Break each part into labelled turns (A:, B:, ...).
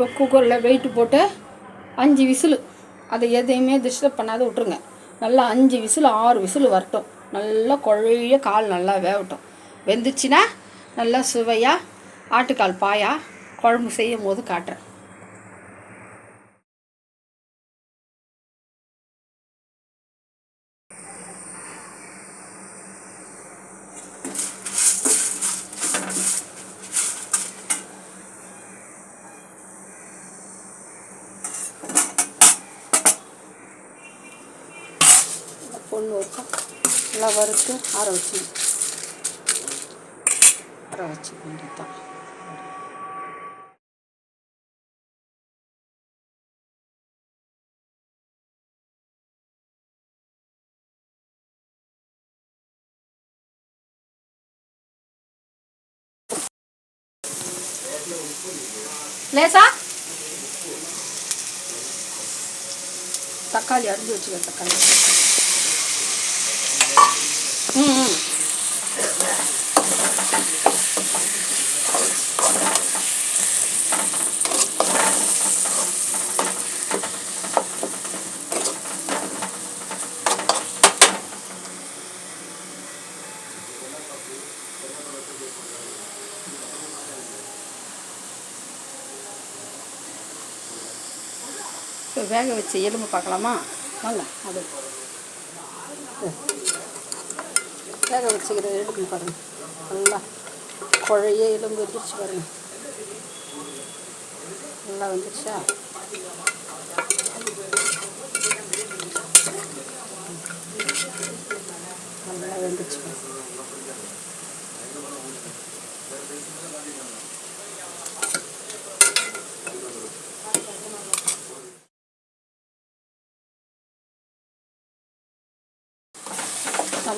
A: இப்போ குக்கரில் வெயிட்டு போட்டு அஞ்சு விசிலு. அதை எதையுமே டிஸ்டர்ப் பண்ணாத விட்ருங்க நல்லா அஞ்சு விசில் ஆறு விசில் வரட்டும். நல்லா குழைய கால் நல்லா வேகட்டும். வெந்துச்சுன்னா நல்லா சுவையாக ஆட்டுக்கால் பாயா குழம்பு செய்யும் போது காட்டுறேன். ஒன்று வச்சா நல்லா வறுத்து ஆற வச்சு ஆற வச்சு வேண்டியதான் லேசா? தக்காளி அரிஞ்சு வச்சுக்க தக்காளி. இப்போ வேக வச்ச எலும்பு பார்க்கலாமா? வாங்க அது. வேக வச்சுக்கிற எலும்பு பாருங்க. நல்லா குழைய எலும்பு வந்துருச்சு பாருங்க. நல்லா வந்துருச்சா?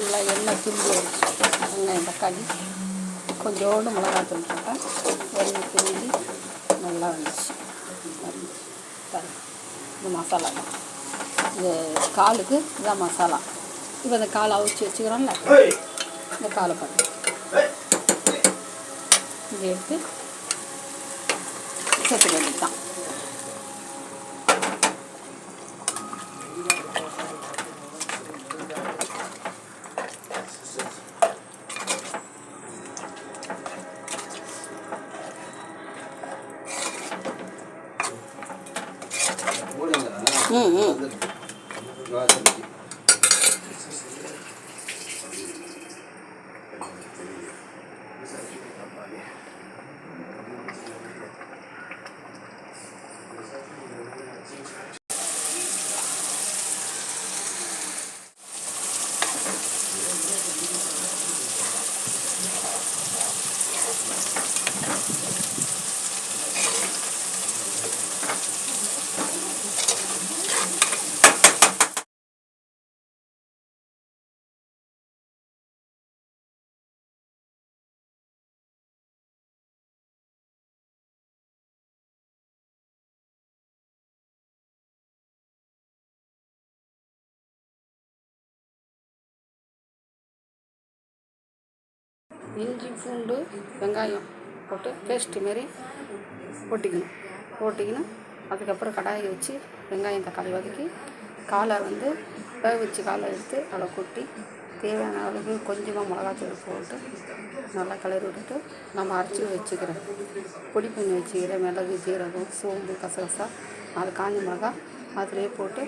A: நல்லா எண்ணெய் பிரிஞ்சு வந்துச்சு வெங்காயம் தக்காளி கொஞ்சோண்டு மிளகாத்தூள் போட்டேன் எண்ணெய் பிரிஞ்சு நல்லா வந்துச்சு. இந்த இது மசாலா தான். இது காலுக்கு இதான் மசாலா. இப்போ இந்த காலை அவிச்சு வச்சுக்கிறோம்ல. இந்த காலை பாருங்க இதை எடுத்து சேர்த்துக்க வேண்டியதுதான். 嗯嗯 இஞ்சி பூண்டு வெங்காயம் போட்டு பேஸ்ட்டு மாரி போட்டிக்கணும் போட்டிக்கணும் அதுக்கப்புறம் கடாயை வச்சு வெங்காயம் தக்காளி வதக்கி காலை வந்து வேக வச்சு காலை எடுத்து அதில் கொட்டி தேவையான அளவுக்கு கொஞ்சமாக மிளகாத்தூள் போட்டு நல்லா கிளறி விட்டுட்டு நம்ம அரைச்சி வச்சுக்கிறேன் பொடி பண்ணி வச்சுக்கிறேன் மிளகு ஜீரகம் சோம்பு கசகசா நாலு காஞ்ச மிளகா அதிலே போட்டு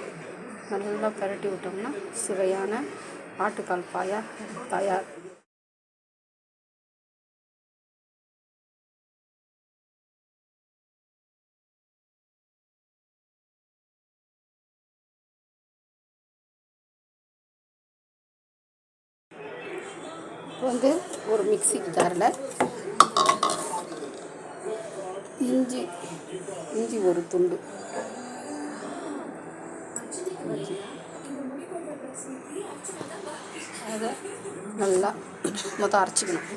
A: நல்லா பிரட்டி விட்டோம்னா சுவையான ஆட்டுக்கால் பாயா தயார். இப்போ வந்து ஒரு மிக்ஸி ஜாரில் இஞ்சி இஞ்சி ஒரு துண்டு. அதை நல்லா மொத்தம் அரைச்சிக்கணும்.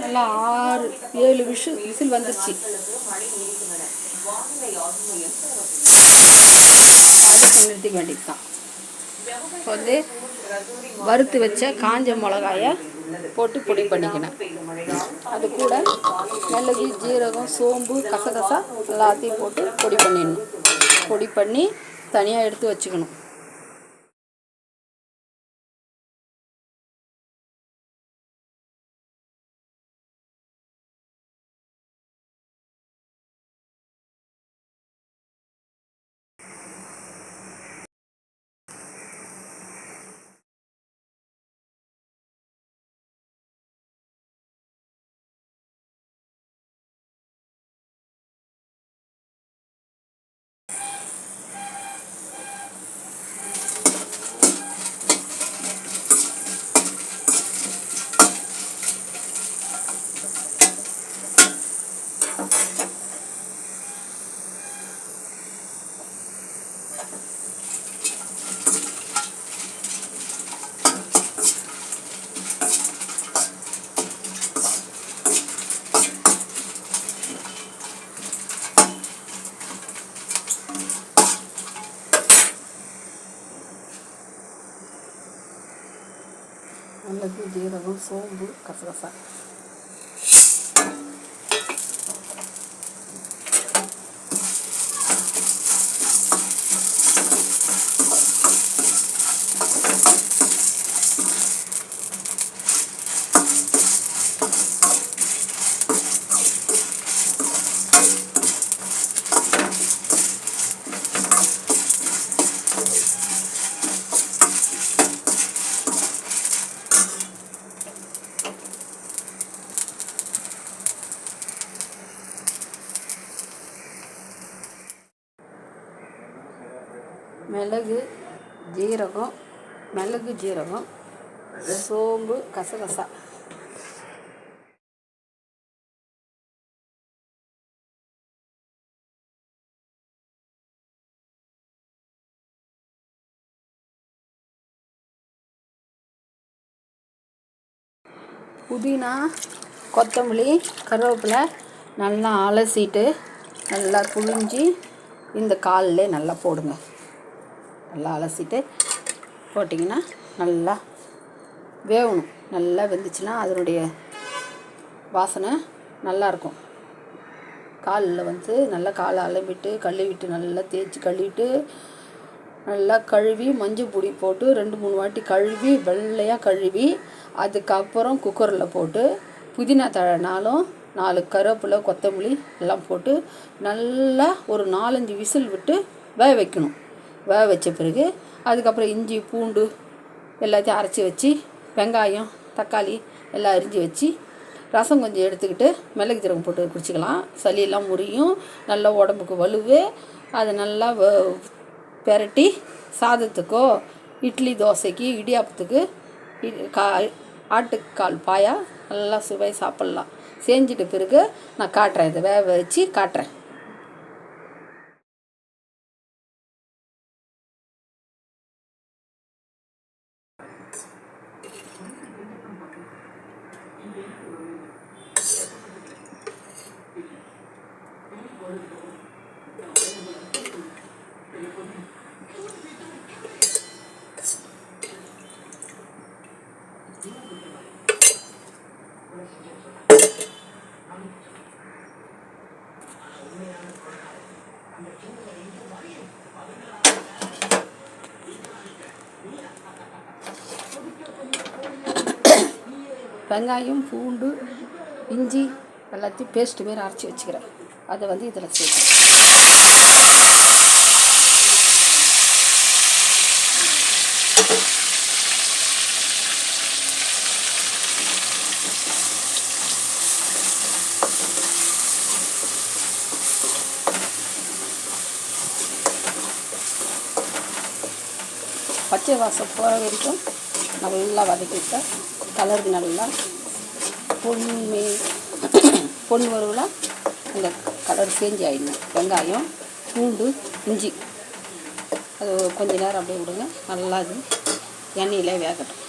A: நல்லா ஆறு ஏழு விஷு விசில் வந்துருச்சு. நிறுத்திக்க வேண்டியது தான் இப்போ வந்து வறுத்து வச்ச காஞ்ச மிளகாயை போட்டு பொடி பண்ணிக்கணும். அது கூட மிளகு ஜீரகம் சோம்பு கசகசா எல்லாத்தையும் போட்டு பொடி பண்ணிடணும். பொடி பண்ணி தனியாக எடுத்து வச்சுக்கணும் மிளகு ஜீரகம் சோம்பு கசகசா சீரகம் மிளகு ஜீரகம் சோம்பு கசகசா. புதினா கொத்தமல்லி கருவேப்பிலை நல்லா அலசிட்டு நல்லா புழிஞ்சி இந்த காலில் நல்லா போடுங்க. நல்லா அலசிட்டு போட்டிங்கன்னா நல்லா வேகணும் நல்லா வெந்துச்சுன்னா அதனுடைய வாசனை நல்லாயிருக்கும். காலில் வந்து நல்லா காலை அலம்பிட்டு கழுவிட்டு நல்லா தேய்ச்சி கழுவிட்டு நல்லா கழுவி மஞ்சள் பொடி போட்டு ரெண்டு மூணு வாட்டி கழுவி வெள்ளையாக கழுவி அதுக்கப்புறம் குக்கரில் போட்டு புதினா தழைனாலும் நாலு கருவேப்பிலை கொத்தமல்லி எல்லாம் போட்டு நல்லா ஒரு நாலஞ்சு விசில் விட்டு வேக வைக்கணும். வேக வச்ச பிறகு அதுக்கப்புறம் இஞ்சி பூண்டு எல்லாத்தையும் அரைச்சி வச்சு வெங்காயம் தக்காளி எல்லாம் அரிஞ்சு வச்சு ரசம் கொஞ்சம் எடுத்துக்கிட்டு மிளகு ஜீரகம் போட்டு குடிச்சிக்கலாம். சளியெல்லாம் முறியும். நல்லா உடம்புக்கு வலுவு. அதை நல்லா வ- பெரட்டி சாதத்துக்கோ இட்லி தோசைக்கு இடியாப்பத்துக்கு இ- கா ஆட்டுக்கால் பாயா நல்லா சுவை சாப்பிட்லாம். செஞ்சிட்ட பிறகு நான் காட்டுறேன். இதை வேக வச்சு காட்டுறேன். வெங்காயம் பூண்டு இஞ்சி எல்லாத்தையும் பேஸ்ட்டு மாரி அரைச்சி வச்சுக்கிறேன். அதை வந்து இதில் சேர்க்குறேன் பச்சை வாசம் போகிற வரைக்கும் நல்லா வதக்கிட்டேன் கலருக்கு நல்லா. பொண்ணுமே பொண்ணு வறுவலாக அந்த கலர் சேஞ்ச் ஆகிடணும் வெங்காயம் பூண்டு இஞ்சி. அது கொஞ்ச நேரம் அப்படியே விடுங்க. நல்லா அது எண்ணெயிலே வேகட்டும்.